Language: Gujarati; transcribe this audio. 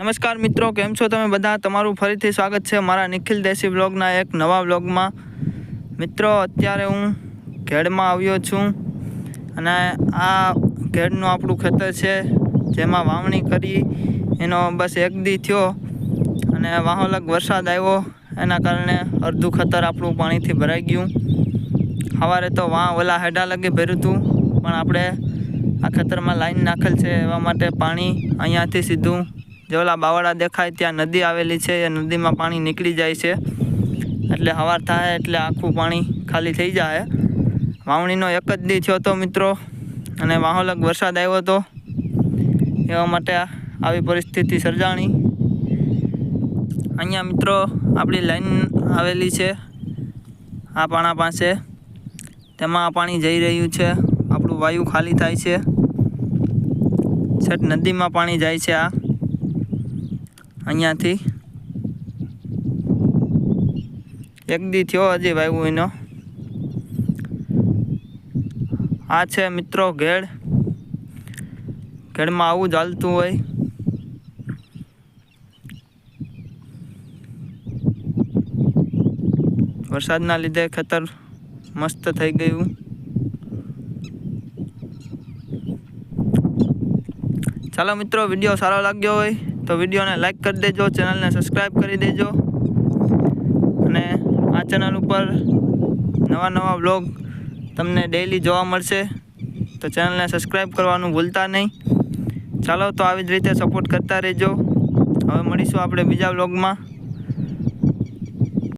નમસ્કાર મિત્રો, કેમ છો તમે બધા? તમારું ફરીથી સ્વાગત છે મારા નિખિલ દેશી બ્લોગના એક નવા બ્લોગમાં મિત્રો, અત્યારે હું ઘેડમાં આવ્યો છું અને આ ઘેડનું આપણું ખેતર છે, જેમાં વાવણી કરી એનો બસ એક દી થયો અને વાહોલક વરસાદ આવ્યો, એના કારણે અડધું ખતર આપણું પાણીથી ભરાઈ ગયું. સવારે તો વાં ઓલા હેડા લગે ભર્યું પણ આપણે આ ખેતરમાં લાઈન નાખેલ છે, એવા માટે પાણી અહીંયાથી સીધું જે ઓલા બાવળા દેખાય ત્યાં નદી આવેલી છે, એ નદીમાં પાણી નીકળી જાય છે. એટલે સવાર થાય એટલે આખું પાણી ખાલી થઈ જાય. વાવણીનો એક જ દી થયો હતો મિત્રો, અને વાહોલક વરસાદ આવ્યો હતો. એવા માટે આવી પરિસ્થિતિ સર્જાણી. અહીંયા મિત્રો આપણી લાઈન આવેલી છે, આ પાણા પાસે. તેમાં આ પાણી જઈ રહ્યું છે, આપણું વાયુ ખાલી થાય છે. છઠ નદીમાં પાણી જાય છે આ. અહીંયાથી. એક દી થયો હજી વાયુ એનો. આ છે મિત્રો ઘેડ. ઘેડમાં આવું જ હાલતું હોય. વરસાદના લીધે ખેતર મસ્ત થઈ ગયું. ચાલો મિત્રો, વીડિયો સારો લાગ્યો હોય તો વિડીયોને લાઇક કરી દેજો, ચેનલને સબસ્ક્રાઈબ કરી દેજો. અને આ ચેનલ ઉપર નવા નવા વ્લોગ તમને ડેઈલી જોવા મળશે. તો ચેનલને સબસ્ક્રાઈબ કરવાનું ભૂલતા નહીં. ચાલો તો આવી જ રીતે સપોર્ટ કરતા રહેજો. હવે મળીશું આપણે બીજા વ્લોગમાં.